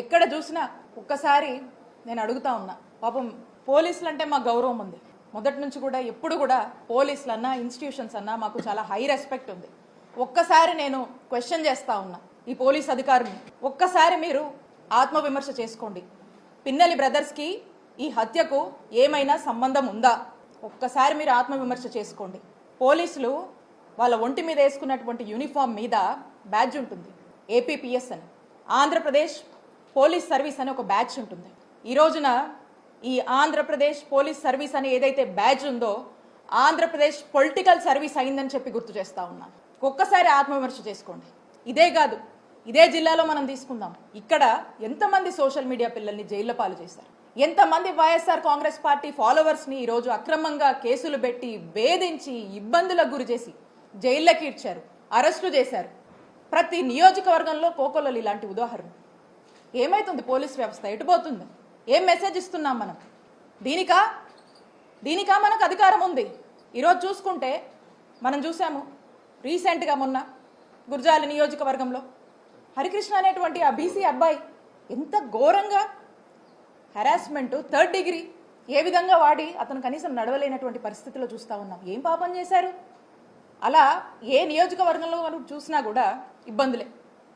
ఎక్కడ చూసినా ఒక్కసారి నేను అడుగుతా ఉన్నా. పాపం పోలీసులు అంటే మా గౌరవం ఉంది. మొదటి నుంచి కూడా ఎప్పుడు కూడా పోలీసులు అన్నా ఇన్స్టిట్యూషన్స్ అన్నా మాకు చాలా హై రెస్పెక్ట్ ఉంది. ఒక్కసారి నేను క్వశ్చన్ చేస్తా ఉన్నా ఈ పోలీస్ అధికారిని. ఒక్కసారి మీరు ఆత్మవిమర్శ చేసుకోండి. పిన్నెలి బ్రదర్స్కి ఈ హత్యకు ఏమైనా సంబంధం ఉందా? ఒక్కసారి మీరు ఆత్మవిమర్శ చేసుకోండి. పోలీసులు వాళ్ళ ఒంటి మీద వేసుకున్నటువంటి యూనిఫామ్ మీద బ్యాడ్జ్ ఉంటుంది. ఏపీపీఎస్ అని. ఆంధ్రప్రదేశ్ పోలీస్ సర్వీస్ అని ఒక బ్యాచ్ ఉంటుంది. ఈ రోజున ఈ ఆంధ్రప్రదేశ్ పోలీస్ సర్వీస్ అని ఏదైతే బ్యాచ్ ఉందో ఆంధ్రప్రదేశ్ పొలిటికల్ సర్వీస్ అయిందని చెప్పి గుర్తు చేస్తా ఉన్నా. ఒక్కసారి ఆత్మవిమర్శ చేసుకోండి. ఇదే కాదు ఇదే జిల్లాలో మనం తీసుకుందాం. ఇక్కడ ఎంతమంది సోషల్ మీడియా పిల్లల్ని జైల్లో పాలు చేశారు? ఎంతమంది వైఎస్ఆర్ కాంగ్రెస్ పార్టీ ఫాలోవర్స్ని ఈరోజు అక్రమంగా కేసులు పెట్టి వేధించి ఇబ్బందులకు గురి చేసి జైళ్ళకి ఇడ్చారు అరెస్టు చేశారు? ప్రతి నియోజకవర్గంలో కోకొల్లలు ఇలాంటి ఉదాహరణ ఏమైతుంది పోలీస్ వ్యవస్థ? ఎటుపోతుంది ఏం మెసేజ్ ఇస్తున్నాం మనం? దీనికా? దీనికా మనకు అధికారం ఉంది. ఈరోజు చూసుకుంటే మనం చూసాము రీసెంట్గా మొన్న గుర్జాల నియోజకవర్గంలో హరికృష్ణ అనేటువంటి ఆ బీసీ అబ్బాయి ఎంత ఘోరంగా హెరాస్మెంట్ థర్డ్ డిగ్రీ ఏ విధంగా వాడి అతను కనీసం నడవలేనటువంటి పరిస్థితిలో చూస్తూ ఉన్నాం. ఏం పాపం చేశారు? అలా ఏ నియోజకవర్గంలో మనం చూసినా కూడా ఇబ్బందులే.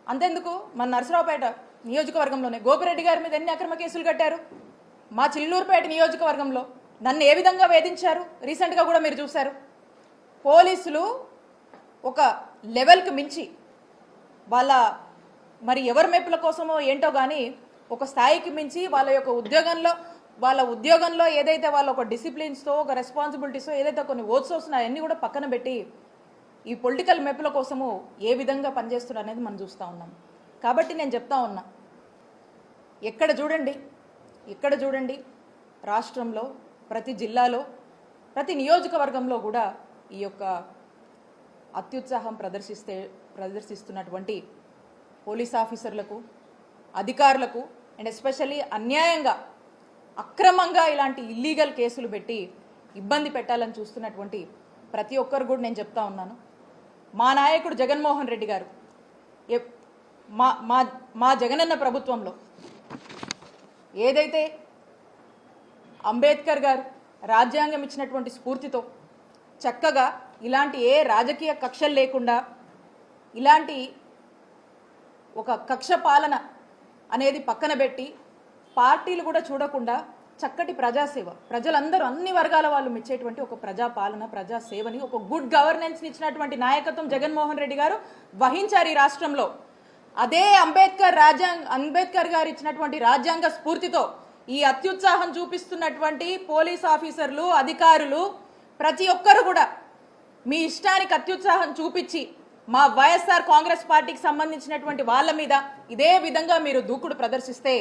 అంతెందుకు? మన నరసరావుపేట నియోజకవర్గంలోనే గోపిరెడ్డి గారి మీద ఎన్ని అక్రమ కేసులు కట్టారు? మా చిల్లూరుపేట నియోజకవర్గంలో నన్ను ఏ విధంగా వేధించారు? రీసెంట్గా కూడా మీరు చూశారు. పోలీసులు ఒక లెవెల్కి మించి వాళ్ళ మరి ఎవరి మెప్పుల కోసమో ఏంటో కానీ ఒక స్థాయికి మించి వాళ్ళ యొక్క ఉద్యోగంలో వాళ్ళ ఉద్యోగంలో ఏదైతే వాళ్ళ ఒక డిసిప్లిన్స్తో ఒక రెస్పాన్సిబిలిటీస్తో ఏదైతే కొన్ని ఓట్స్ వస్తున్నాయో అన్నీ కూడా పక్కన పెట్టి ఈ పొలిటికల్ మెప్పుల కోసము ఏ విధంగా పనిచేస్తున్నారు అనేది మనం చూస్తూ ఉన్నాం. కాబట్టి నేను చెప్తా ఉన్నా ఎక్కడ చూడండి? ఎక్కడ చూడండి? రాష్ట్రంలో ప్రతి జిల్లాలో ప్రతి నియోజకవర్గంలో కూడా ఈ యొక్క అత్యుత్సాహం ప్రదర్శిస్తే ప్రదర్శిస్తున్నటువంటి పోలీస్ ఆఫీసర్లకు అధికారులకు అండ్ ఎస్పెషల్లీ అన్యాయంగా అక్రమంగా ఇలాంటి ఇల్లీగల్ కేసులు పెట్టి ఇబ్బంది పెట్టాలని చూస్తున్నటువంటి ప్రతి ఒక్కరు కూడా నేను చెప్తా ఉన్నాను. మా నాయకుడు జగన్మోహన్ రెడ్డి గారు ఎప్- మా మా మా జగనన్న ప్రభుత్వంలో ఏదైతే అంబేద్కర్ గారు రాజ్యాంగం ఇచ్చినటువంటి స్ఫూర్తితో చక్కగా ఇలాంటి ఏ రాజకీయ కక్షలు లేకుండా ఇలాంటి ఒక కక్ష పాలన అనేది పక్కన పెట్టి పార్టీలు కూడా చూడకుండా చక్కటి ప్రజాసేవ ప్రజలందరూ అన్ని వర్గాల వాళ్ళు మెచ్చేటువంటి ఒక ప్రజా పాలన ఒక గుడ్ గవర్నెన్స్ ఇచ్చినటువంటి నాయకత్వం జగన్మోహన్ రెడ్డి గారు వహించారు ఈ రాష్ట్రంలో. అదే అంబేద్కర్ రాజ్యాంగ అంబేద్కర్ గారు ఇచ్చినటువంటి రాజ్యాంగ స్ఫూర్తితో ఈ అత్యుత్సాహం చూపిస్తున్నటువంటి పోలీస్ ఆఫీసర్లు అధికారులు ప్రతి ఒక్కరు కూడా మీ ఇష్టానికి అత్యుత్సాహం చూపించి మా వైఎస్ఆర్ కాంగ్రెస్ పార్టీకి సంబంధించినటువంటి వాళ్ళ మీద ఇదే విధంగా మీరు దూకుడు ప్రదర్శిస్తే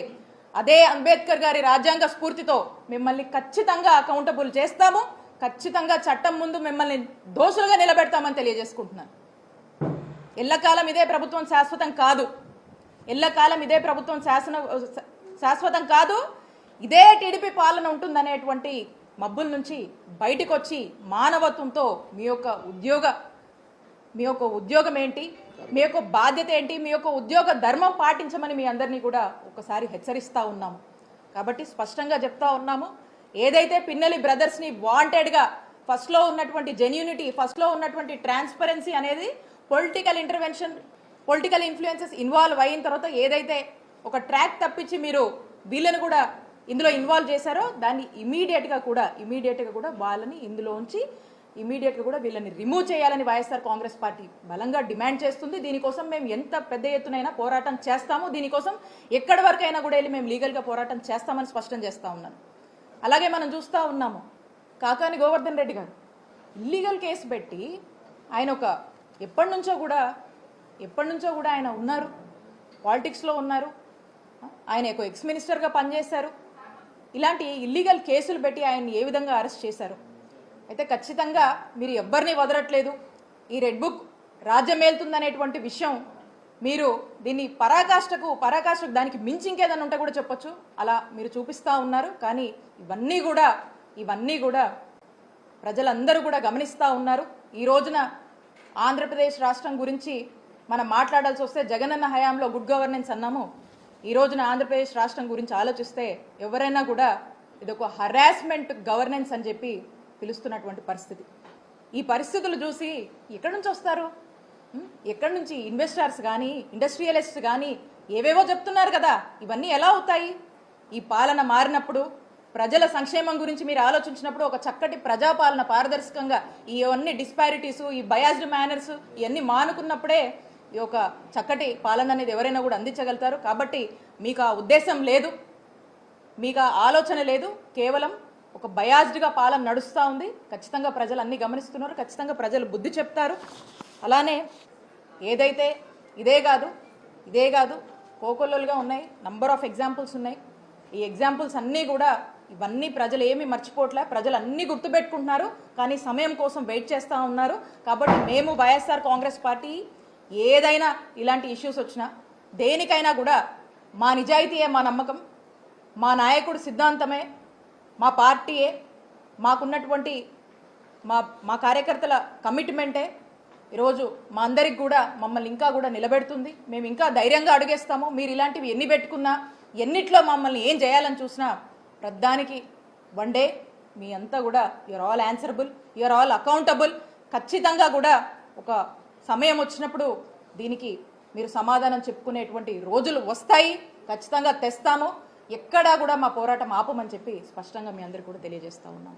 అదే అంబేద్కర్ గారి రాజ్యాంగ స్ఫూర్తితో మిమ్మల్ని ఖచ్చితంగా అకౌంటబుల్ చేస్తాము. ఖచ్చితంగా చట్టం ముందు మిమ్మల్ని దోషులుగా నిలబెడతామని తెలియజేసుకుంటున్నాను. ఎల్లకాలం ఇదే ప్రభుత్వం శాశ్వతం కాదు. ఎల్లకాలం ఇదే ప్రభుత్వం శాసన శాశ్వతం కాదు. ఇదే టీడీపీ పాలన ఉంటుందనేటువంటి మబ్బుల నుంచి బయటకు వచ్చి మానవత్వంతో మీ యొక్క ఉద్యోగ మీ యొక్క ఉద్యోగం ఏంటి? మీ యొక్క బాధ్యత ఏంటి? మీ యొక్క ఉద్యోగ ధర్మం పాటించమని మీ అందరినీ కూడా ఒకసారి హెచ్చరిస్తూ ఉన్నాము. కాబట్టి స్పష్టంగా చెప్తా ఉన్నాము. ఏదైతే పిన్నెలి బ్రదర్స్ని వాంటెడ్గా ఫస్ట్లో ఉన్నటువంటి జెన్యూనిటీ ఫస్ట్లో ఉన్నటువంటి ట్రాన్స్పరెన్సీ అనేది political intervention political influences involve అయిన తర్వాత ఏదైతే ఒక ట్రాక్ తప్పించి మీరు వీళ్ళని కూడా ఇందులో ఇన్వాల్వ్ చేశారో దాన్ని ఇమీడియట్గా కూడా ఇమీడియట్గా కూడా వాళ్ళని ఇందులో ఉంచి ఇమీడియట్గా కూడా వీళ్ళని రిమూవ్ చేయాలని వైఎస్ఆర్ కాంగ్రెస్ పార్టీ బలంగా డిమాండ్ చేస్తుంది. దీనికోసం మేము ఎంత పెద్ద ఎత్తునైనా పోరాటం చేస్తాము. దీనికోసం ఎక్కడి వరకైనా కూడా వెళ్ళి మేము లీగల్గా పోరాటం చేస్తామని స్పష్టం చేస్తూ ఉన్నాను. అలాగే మనం చూస్తూ ఉన్నాము. కాకాని గోవర్ధన్ రెడ్డి గారు ఇల్లీగల్ కేసు పెట్టి ఆయన ఒక ఎప్పటి నుంచో కూడా ఎప్పటి నుంచో కూడా ఆయన ఉన్నారు. పాలిటిక్స్లో ఉన్నారు. ఆయన ఒక ఎక్స్ మినిస్టర్గా పనిచేశారు. ఇలాంటి ఇల్లీగల్ కేసులు పెట్టి ఆయన్ని ఏ విధంగా అరెస్ట్ చేశారు? అయితే ఖచ్చితంగా మీరు ఎవ్వరిని వదలట్లేదు. ఈ రెడ్ బుక్ రాజ్యమేలుతుందనేటువంటి విషయం మీరు దీన్ని పరాకాష్ఠకు పరాకాష్ఠకు దానికి మించి ఇంకేదన్నా ఉంటే కూడా చెప్పొచ్చు. అలా మీరు చూపిస్తూ ఉన్నారు. కానీ ఇవన్నీ కూడా ఇవన్నీ కూడా ప్రజలందరూ కూడా గమనిస్తూ ఉన్నారు. ఈ రోజున ఆంధ్రప్రదేశ్ రాష్ట్రం గురించి మనం మాట్లాడాల్సి వస్తే జగనన్న హయాంలో గుడ్ గవర్నెన్స్ అన్నాము. ఈ రోజున ఆంధ్రప్రదేశ్ రాష్ట్రం గురించి ఆలోచిస్తే ఎవరైనా కూడా ఇదొక హరాస్మెంట్ గవర్నెన్స్ అని చెప్పి పిలుస్తున్నటువంటి పరిస్థితి. ఈ పరిస్థితులు చూసి ఎక్కడి నుంచి వస్తారు? ఎక్కడి నుంచి ఇన్వెస్టర్స్ కానీ ఇండస్ట్రియలిస్ట్ కానీ ఏవేవో చెప్తున్నారు కదా. ఇవన్నీ ఎలా అవుతాయి? ఈ పాలన మారినప్పుడు ప్రజల సంక్షేమం గురించి మీరు ఆలోచించినప్పుడు ఒక చక్కటి ప్రజాపాలన పారదర్శకంగా ఇవన్నీ డిస్పారిటీస్ ఈ బయాస్డ్ మేనర్స్ ఇవన్నీ మానుకున్నప్పుడే ఈ ఒక చక్కటి పాలన అనేది ఎవరైనా కూడా అందించగలుగుతారు. కాబట్టి మీకు ఆ ఉద్దేశం లేదు మీకు ఆ ఆలోచన లేదు కేవలం ఒక బయాస్డ్గా పాలన నడుస్తూ ఉంది. ఖచ్చితంగా ప్రజలు అన్ని గమనిస్తున్నారు ఖచ్చితంగా ప్రజలు బుద్ధి చెప్తారు. అలానే ఏదైతే ఇదే కాదు ఇదే కాదు కోకొల్లలుగా ఉన్నాయి నంబర్ ఆఫ్ ఎగ్జాంపుల్స్ ఉన్నాయి. ఈ ఎగ్జాంపుల్స్ అన్నీ కూడా ఇవన్నీ ప్రజలు ఏమి మర్చిపోవట్లే ప్రజలు అన్నీ గుర్తుపెట్టుకుంటున్నారు. కానీ సమయం కోసం వెయిట్ చేస్తూ ఉన్నారు. కాబట్టి మేము వైఎస్ఆర్ కాంగ్రెస్ పార్టీ ఏదైనా ఇలాంటి ఇష్యూస్ వచ్చినా దేనికైనా కూడా మా నిజాయితీయే మా నమ్మకం. మా నాయకుడు సిద్ధాంతమే. మా పార్టీయే. మాకున్నటువంటి మా మా కార్యకర్తల కమిట్మెంటే. ఈరోజు మా అందరికి కూడా మమ్మల్ని ఇంకా కూడా నిలబెడుతుంది. మేము ఇంకా ధైర్యంగా అడుగేస్తాము. మీరు ఇలాంటివి ఎన్ని పెట్టుకున్నా ఎన్నిట్లో మమ్మల్ని ఏం చేయాలని చూసినా ప్రధానికి వన్ డే మీ అంతా కూడా you are all answerable you are all accountable. ఖచ్చితంగా కూడా ఒక సమయం వచ్చినప్పుడు దీనికి మీరు సమాధానం చెప్పుకునేటువంటి రోజులు వస్తాయి. ఖచ్చితంగా తెస్తాము ఎక్కడా కూడా మా పోరాటం ఆపమని చెప్పి స్పష్టంగా మీ అందరికీ కూడా తెలియజేస్తూ ఉన్నాం